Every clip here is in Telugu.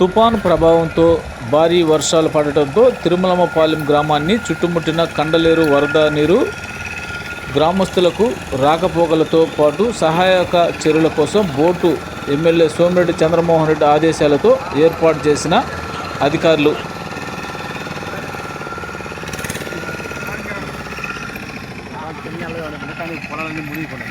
తుఫాను ప్రభావంతో భారీ వర్షాలు పడటంతో తిరుమలమపాలెం గ్రామాన్ని చుట్టుముట్టిన కండలేరు వరద నీరు గ్రామస్తులకు రాకపోకలతో పాటు సహాయక చర్యల కోసం బోటు ఎమ్మెల్యే సోమిరెడ్డి చంద్రమోహన్ రెడ్డి ఆదేశాలతో ఏర్పాటు చేసిన అధికారులు. ఇంకోటి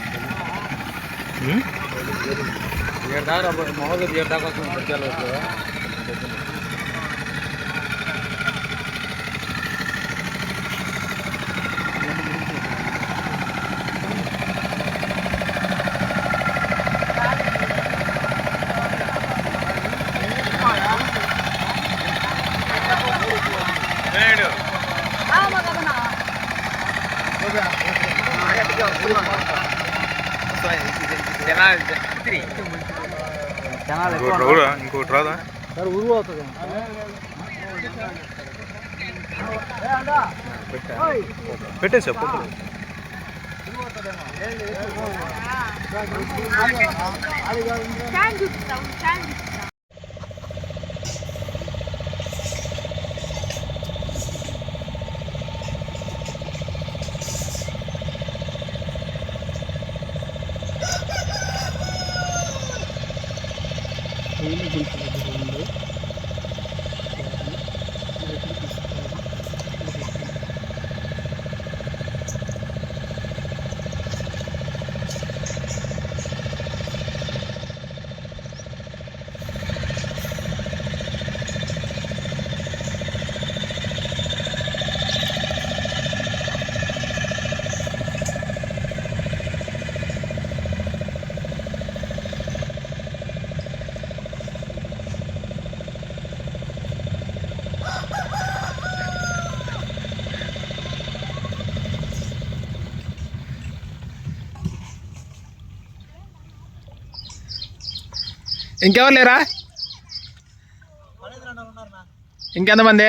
రావురా ఇంకోటి రాదా పెట్టేసా పొద్దు ఫ్యాన్ చూపిస్తావు ఫ్యాన్ చూపిస్తావు ఇంకెవరు లేరా ఇంకెంతమంది